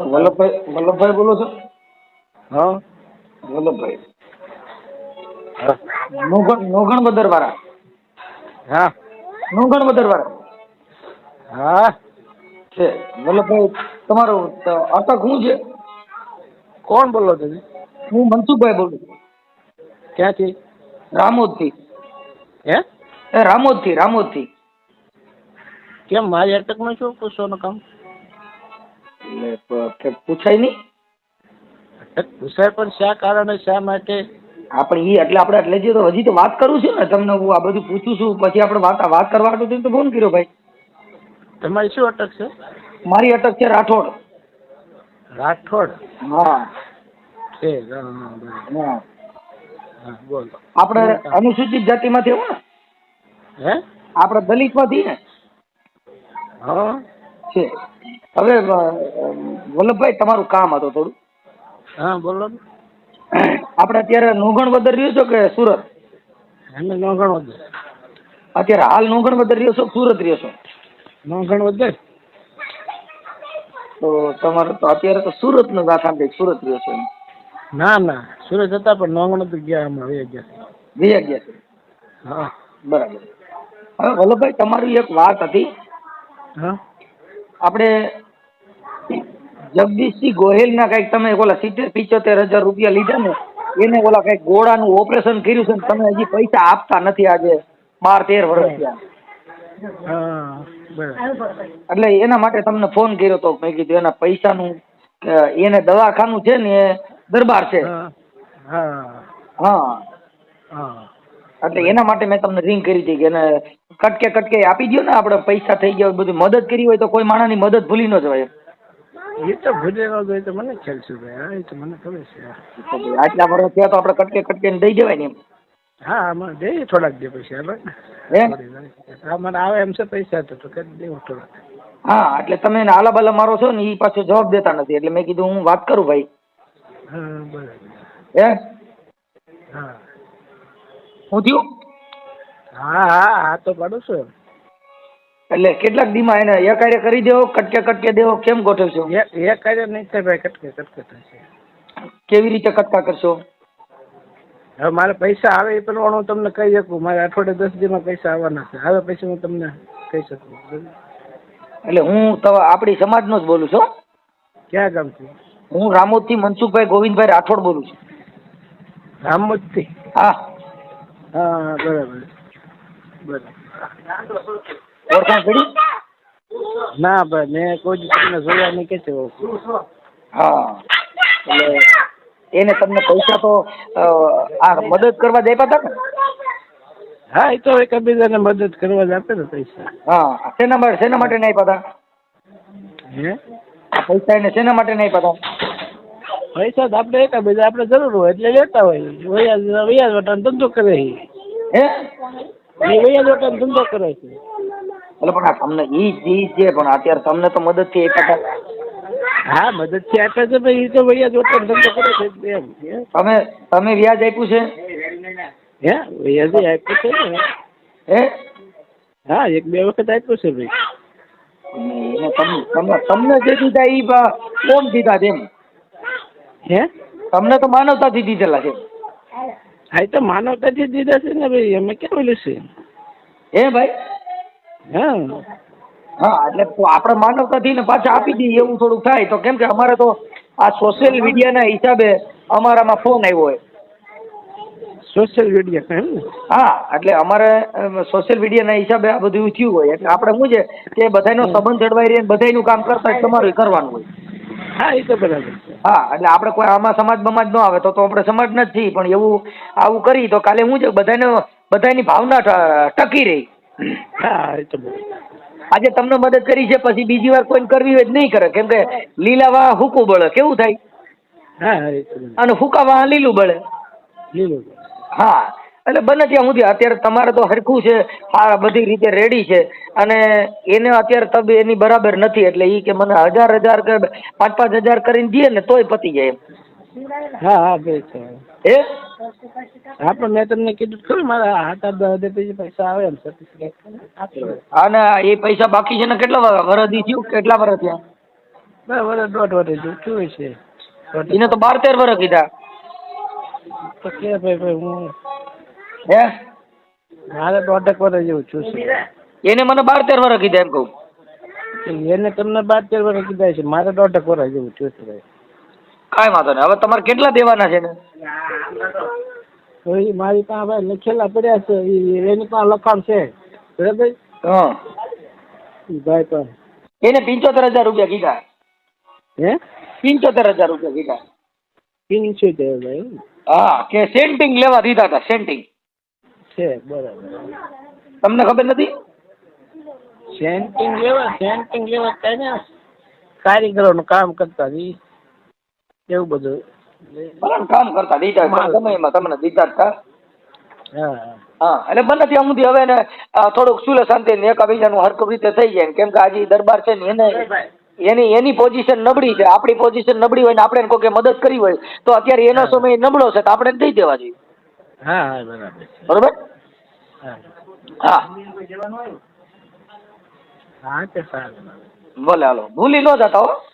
વલ્લભભાઈ વલ્લભભાઈ બોલો છો? હા. વલ્લભભાઈ. નોગણ નોગણ બદર વાળા હા. નોગણ બદર વાળા હા. છે. વલ્લભભાઈ તમારો અટક શું છે? કોણ બોલો તમે હું મનસુખભાઈ બોલું છું. ક્યાંથી? રામોદથી. હે? એ રામોદથી રામોદથી. કેમ મારી અટકમાં શું પૂછવાનું કામ? એટલે પૂછાય નહીં? પૂછાય પણ શા કારણે શા માટે? આપણે ઈ એટલે આપણે એટલે જે તો હજી તો વાત કરું છું ને તમને હું આ બધું પૂછું છું પછી આપણે વાત વાત કરવા હાટુ તો ફોન કર્યો ભાઈ. તમારી શું અટક છે? મારી અટક છે રાઠોડ. રાઠોડ? હા. છે હા, બોલો. આપણે અનુસૂચિત જાતિમાંથી હો ને? હે? આપણે દલિતમાંથી ને? હા. છે. હવે વલ્લભભાઈ તમારું કામ હતું થોડું. હા બોલો આપણે અત્યારે નોગણ બદર રહ્યો છો કે સુરત? અમે નોંધણ વધે અત્યારે હાલ નોગણ વદર રહ્યો છો સુરત રહ્યો છો? નોંધણ વધે તો તમારે તો અત્યારે તો સુરતનું ગાથા કંઈક સુરત રહ્યો છો ના ના. સુરત હતા પણ નોંગણ તો ગયા હમણાં વી ગયા વી ગયા છે હા. બરાબર. હવે વલ્લભભાઈ તમારી એક વાત હતી. હા? આપણે જગદીશસિંહ ગોહિલના કંઈક તમે ઓલા સિત્તેર પિચોતેર હજાર રૂપિયા લીધા ને એને ઓલા કંઈક ગોળાનું ઓપરેશન કર્યું છે ને તમે હજી પૈસા આપતા નથી આજે બાર તેર વર્ષ થયા. એટલે એના માટે તમને ફોન કર્યો તો મેં કીધું એના પૈસાનું નું એને દવાખાનું છે ને એ દરબાર છે. હા એટલે એના માટે મેં તમને રિંગ કરી હતી કે એને કટકે કટકે આપી દો ને આપણે પૈસા થઈ ગયા બધું મદદ કરી હોય તો કોઈ માણસની મદદ ભૂલી ન જવાય. એ તો ભૂલેલો હોય તો મને ખ્યાલ છે ભાઈ હા એ તો મને ખબર છે. આટલા વર્ષ થયા તો આપણે કટકે કટકે ને દઈ દેવાય ને એમ. હા આમાં દે થોડાક દે પૈસા હા મને આવે એમ છે પૈસા તો કરી દેવું થોડાક. હા એટલે તમે એને આલા બાલા મારો છો ને એ પાછો જવાબ દેતા નથી. એટલે મેં કીધું હું વાત કરું ભાઈ. હા બરાબર. હે? હા. હું થયું? હા હા હા તો પાડું છું. એટલે કેટલાક દીમાં એને એકારે કરી દેવો કટકે કટકે દેવો કેમ ગોઠવશો? એક એક કાર્ય નહીં થાય ભાઈ કટકે કટકે થશે કેવી રીતે કટકા કરશો? હવે મારે પૈસા આવે એ પ્રમાણે હું તમને કહી શકું. મારે અઠવાડિયે દસ દીમાં પૈસા આવવાના છે. આવે પૈસા હું તમને કહી શકું. એટલે હું તો આપણી સમાજનો જ બોલું છું ક્યાં ગામથી હું રામોદથી મનસુખભાઈ ગોવિંદભાઈ રાઠોડ બોલું છું. રામોદથી? હા. હા બરાબર. ઓળખાણ કરી ના ભાઈ મેં કોઈ તમને જોયા નહીં કે હા. એટલે એને તમને પૈસા તો આ મદદ કરવા દેતા હતા ને? હા એ તો એકબીજાને મદદ કરવા જ આપે ને પૈસા. હા શેના માટે શેના માટે નહીં પાતા હે? પૈસા એને શેના માટે નહીં પાતા પૈસા તો આપણે એકબીજા આપણે જરૂર હોય એટલે લેતા હોય. વૈયા વૈયા ધંધો કરે હે? એ વયાજ ધંધો કરે છે. એટલે પણ આ તમને ઈ ઈ છે પણ અત્યારે તમને તો મદદથી હા મદદથી આપે છે ભાઈ તો વયાજ વટાણ ધંધો કરે છે એમ. તમે તમે વ્યાજ આપ્યું છે? હે વ્યાજ આપ્યું છે ને. હે? હા એક બે વખત આપ્યું છે ભાઈ. તમને તમને જે દીધા ઈ કોમ દીધા એમ હે? તમને તો માનવતાથી દીધેલા છે. હા એ તો માનવતાથી દીધા છે ને ભાઈ અમે કેમ બોલે છે? એ ભાઈ? હા. હા એટલે આપણે માનવતાથી ને પાછા આપી દઈએ એવું થોડુંક થાય. તો કેમ કે અમારે તો આ સોશિયલ મીડિયાના હિસાબે અમારામાં ફોન આવ્યો હોય. સોશિયલ મીડિયા એમ ને? હા એટલે અમારે સોશિયલ મીડિયાના હિસાબે આ બધું થયું હોય. એટલે આપણે શું છે કે બધાનો સંબંધ જળવાઈ રહે બધાનું કામ કરતા તમારું કરવાનું હોય. હા એ તો બરાબર છે. હા એટલે આપણે કોઈ આમાં સમાજ બમાજ ન આવે તો તો આપણે સમાજ નથી પણ એવું આવું કરી તો કાલે શું છે બધાને બધાની ભાવના ટકી રહી. હા એ તો આજે તમને મદદ કરી છે પછી બીજી વાર કોઈને કરવી હોય નહીં કરે. કેમ કે લીલા વાહ હુકું બળે. કેવું થાય? હા અને ફૂકા વાહ લીલું બળે. લીલું હા એટલે બને ત્યાં સુધી. અત્યારે તમારે તો હરખું છે આ બધી રીતે રેડી છે. અને એને અત્યારે તબ એની બરાબર નથી એટલે એ કે મને હજાર હજાર કે પાંચ પાંચ હજાર કરીને દે ને તોય પતી જાય હા હા બે છે. એ હા પણ મેં તમને કીધું ખરું મારા હાથ પછી પૈસા આવે એમ સર્ટિફિકેટ આપી અને એ પૈસા બાકી છે ને કેટલા વરદી થયું? કેટલા વરસ થયા? બરાબર દોઢ વર્ષ થયું થયું છે. એને તો બાર તેર વર્ષ કીધા. તો કે ભાઈ ભાઈ હું હે? મારે દોઢેક વર્ષ જેવું થયું છે. એને મને બાર તેર વર્ષ કીધા એમ કહું. એને તમને બાર તેર વર્ષ કીધા છે. મારે દોઢ વર્ષ જેવું થયું છે ભાઈ. કાંઈ વાંધો નહીં. હવે તમારે કેટલા દેવાના છે ને એ મારી પાસે ભાઈ લખેલા પડ્યા છે. એની પાસે લખાણ છે. બરાબર? હા. ભાઈ પણ એને પંચોતેર હજાર રૂપિયા કીધા. હે? પંચોતેર હજાર રૂપિયા કીધા. પંચોતેર ભાઈ હા કે સેન્ટિંગ લેવા દીધા હતા સેન્ટિંગ. છે બરાબર. તમને ખબર નથી? સેન્ટિંગ લેવા સેન્ટિંગ લેવા ત્યાં ને કારીગરોનું કામ કરતા ઈ એવું બધું. કામ કરતા દીધા સમયમાં તમને દીધા હતા હા. હા હા એટલે બને ત્યાં સુધી હવે ને થોડુંક સુલે શાંતિ ને એકાબીજાનું હરકત રીતે થઈ જાય કેમ કે આજે દરબાર છે ને એને એની એની પોઝિશન નબળી છે. આપણી પોઝિશન નબળી હોય ને આપણે એને કોઈ મદદ કરી હોય તો અત્યારે એનો સમય નબળો છે તો આપણે દઈ દેવા જોઈએ. હા હા બરાબર બરોબર? હા. હા. હા તે સારું. ભલે હાલો. ભૂલી ન જતા હો.